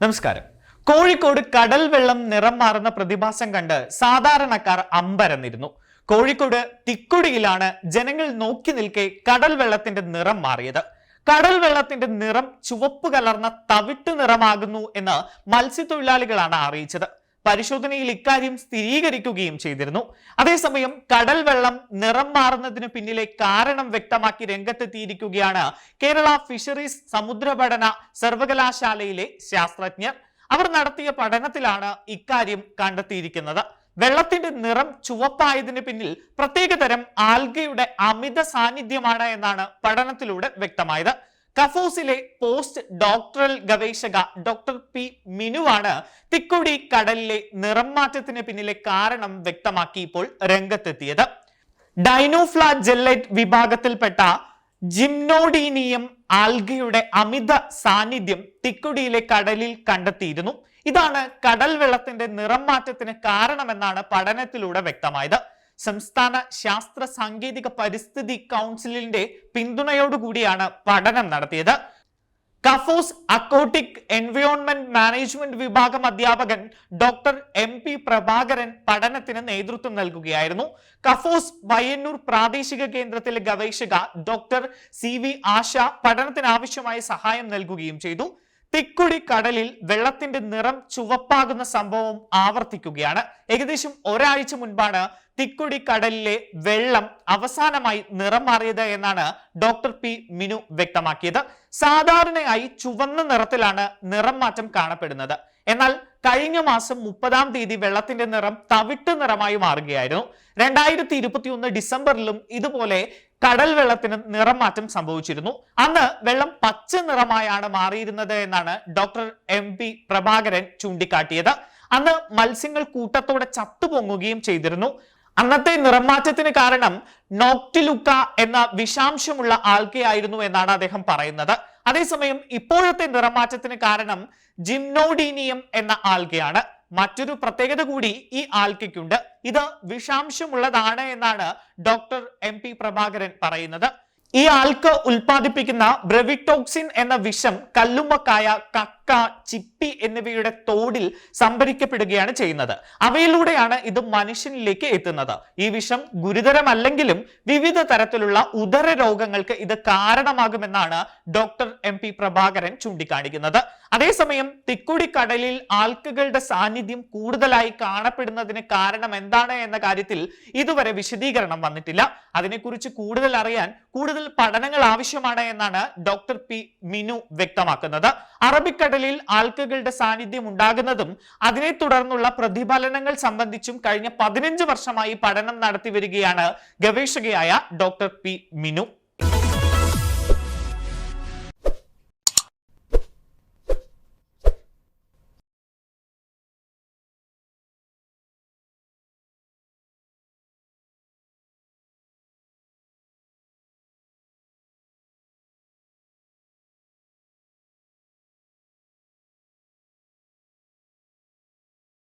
നമസ്കാരം. കോഴിക്കോട് കടൽ വെള്ളം നിറം മാറുന്ന പ്രതിഭാസം കണ്ട് സാധാരണക്കാർ അമ്പരന്നിരുന്നു. കോഴിക്കോട് തിക്കുടിയിലാണ് ജനങ്ങൾ നോക്കി നിൽക്കെ കടൽ വെള്ളത്തിന്റെ നിറം മാറിയത്. കടൽ വെള്ളത്തിന്റെ നിറം ചുവപ്പ് കലർന്ന തവിട്ട് നിറമാകുന്നു എന്ന് മത്സ്യത്തൊഴിലാളികളാണ് അറിയിച്ചത്. പരിശോധനയിൽ ഇക്കാര്യം സ്ഥിരീകരിക്കുകയും ചെയ്തിരുന്നു. അതേസമയം കടൽ വെള്ളം നിറം മാറുന്നതിന് പിന്നിലെ കാരണം വ്യക്തമാക്കി രംഗത്തെത്തിയിരിക്കുകയാണ് കേരള ഫിഷറീസ് സമുദ്രപഠന സർവകലാശാലയിലെ ശാസ്ത്രജ്ഞർ. അവർ നടത്തിയ പഠനത്തിലാണ് ഇക്കാര്യം കണ്ടെത്തിയിരിക്കുന്നത്. വെള്ളത്തിന്റെ നിറം ചുവപ്പായതിന് പിന്നിൽ പ്രത്യേകതരം ആൽഗയുടെ അമിത സാന്നിധ്യമാണ് എന്നാണ് പഠനത്തിലൂടെ വ്യക്തമായത്. കഫോസിലെ പോസ്റ്റ് ഡോക്ടറൽ ഗവേഷക ഡോക്ടർ പി മിനുവാണ് തിക്കുടി കടലിലെ നിറം മാറ്റത്തിന് പിന്നിലെ കാരണം വ്യക്തമാക്കി ഇപ്പോൾ രംഗത്തെത്തിയത്. ഡൈനോഫ്ല ജെല്ലൈറ്റ് വിഭാഗത്തിൽപ്പെട്ട ജിംനോഡീനിയം ആൽഗയുടെ അമിത സാന്നിധ്യം തിക്കുടിയിലെ കടലിൽ കണ്ടെത്തിയിരുന്നു. ഇതാണ് കടൽ വെള്ളത്തിന്റെ നിറം മാറ്റത്തിന് കാരണമെന്നാണ് പഠനത്തിലൂടെ വ്യക്തമായത്. സംസ്ഥാന ശാസ്ത്ര സാങ്കേതിക പരിസ്ഥിതി കൗൺസിലിന്റെ പിന്തുണയോടുകൂടിയാണ് പഠനം നടത്തിയത്. കഫോസ് അക്കോട്ടിക് എൻവയോൺമെന്റ് മാനേജ്മെന്റ് വിഭാഗം അധ്യാപകൻ ഡോക്ടർ എം പി പ്രഭാകരൻ പഠനത്തിന് നേതൃത്വം നൽകുകയായിരുന്നു. കഫോസ് പയ്യന്നൂർ പ്രാദേശിക കേന്ദ്രത്തിലെ ഗവേഷക ഡോക്ടർ സി വി ആശ പഠനത്തിനാവശ്യമായ സഹായം നൽകുകയും ചെയ്തു. തിക്കുടി കടലിൽ വെള്ളത്തിന്റെ നിറം ചുവപ്പാകുന്ന സംഭവം ആവർത്തിക്കുകയാണ്. ഏകദേശം ഒരാഴ്ച മുൻപാണ് തിക്കുടി കടലിലെ വെള്ളം അവസാനമായി നിറം മാറിയത് എന്നാണ് ഡോക്ടർ പി മിനു വ്യക്തമാക്കിയത്. സാധാരണയായി ചുവന്ന നിറത്തിലാണ് നിറം മാറ്റം കാണപ്പെടുന്നത്. എന്നാൽ കഴിഞ്ഞ മാസം മുപ്പതാം തീയതി വെള്ളത്തിന്റെ നിറം തവിട്ട് നിറമായി മാറുകയായിരുന്നു. രണ്ടായിരത്തി ഇരുപത്തി ഒന്ന് ഡിസംബറിലും ഇതുപോലെ കടൽ വെള്ളത്തിന് നിറം മാറ്റം സംഭവിച്ചിരുന്നു. അന്ന് വെള്ളം പച്ച നിറമായാണ് മാറിയിരുന്നത് എന്നാണ് ഡോക്ടർ എം പി പ്രഭാകരൻ ചൂണ്ടിക്കാട്ടിയത്. അന്ന് മത്സ്യങ്ങൾ കൂട്ടത്തോടെ ചത്തുപൊങ്ങുകയും ചെയ്തിരുന്നു. അന്നത്തെ നിറമാറ്റത്തിന് കാരണം നോക്ടിലുക്ക എന്ന വിഷാംശമുള്ള ആൽക്കയായിരുന്നു എന്നാണ് അദ്ദേഹം പറയുന്നത്. അതേസമയം ഇപ്പോഴത്തെ നിറമാറ്റത്തിന് കാരണം ജിംനോഡീനിയം എന്ന ആൽക്കയാണ് മറ്റൊരു പ്രത്യേകത കൂടി ഈ ആൽക്കയ്ക്കുണ്ട്. ഇത് വിഷാംശമുള്ളതാണ് എന്നാണ് ഡോക്ടർ എം പി പ്രഭാകരൻ പറയുന്നത്. ഈ ആൽക്ക ഉൽപ്പാദിപ്പിക്കുന്ന ബ്രെവിറ്റോക്സിൻ എന്ന വിഷം കല്ലുമ്മക്കായ കക്ക ചിപ്പി എന്നിവയുടെ തോടിൽ സംഭരിക്കപ്പെടുകയാണ് ചെയ്യുന്നത്. അവയിലൂടെയാണ് ഇത് മനുഷ്യനിലേക്ക് എത്തുന്നത്. ഈ വിഷം ഗുരുതരമല്ലെങ്കിലും വിവിധ തരത്തിലുള്ള ഉദര രോഗങ്ങൾക്ക് ഇത് കാരണമാകുമെന്നാണ് ഡോക്ടർ എം പി പ്രഭാകരൻ ചൂണ്ടിക്കാണിക്കുന്നത്. അതേസമയം തിക്കുടി കടലിൽ ആൽക്കകളുടെ സാന്നിധ്യം കൂടുതലായി കാണപ്പെടുന്നതിന് കാരണം എന്താണ് എന്ന കാര്യത്തിൽ ഇതുവരെ വിശദീകരണം വന്നിട്ടില്ല. അതിനെക്കുറിച്ച് കൂടുതൽ അറിയാൻ കൂടുതൽ പഠനങ്ങൾ ആവശ്യമാണ് എന്നാണ് ഡോക്ടർ പി മിനു വ്യക്തമാക്കുന്നത്. അറബിക്കടലിൽ ആൽക്കകളുടെ സാന്നിധ്യം ഉണ്ടാകുന്നതും അതിനെ തുടർന്നുള്ള പ്രതിഫലനങ്ങൾ സംബന്ധിച്ചും കഴിഞ്ഞ പതിനഞ്ച് വർഷമായി പഠനം നടത്തി വരികയാണ് ഗവേഷകയായ ഡോക്ടർ പി മിനു.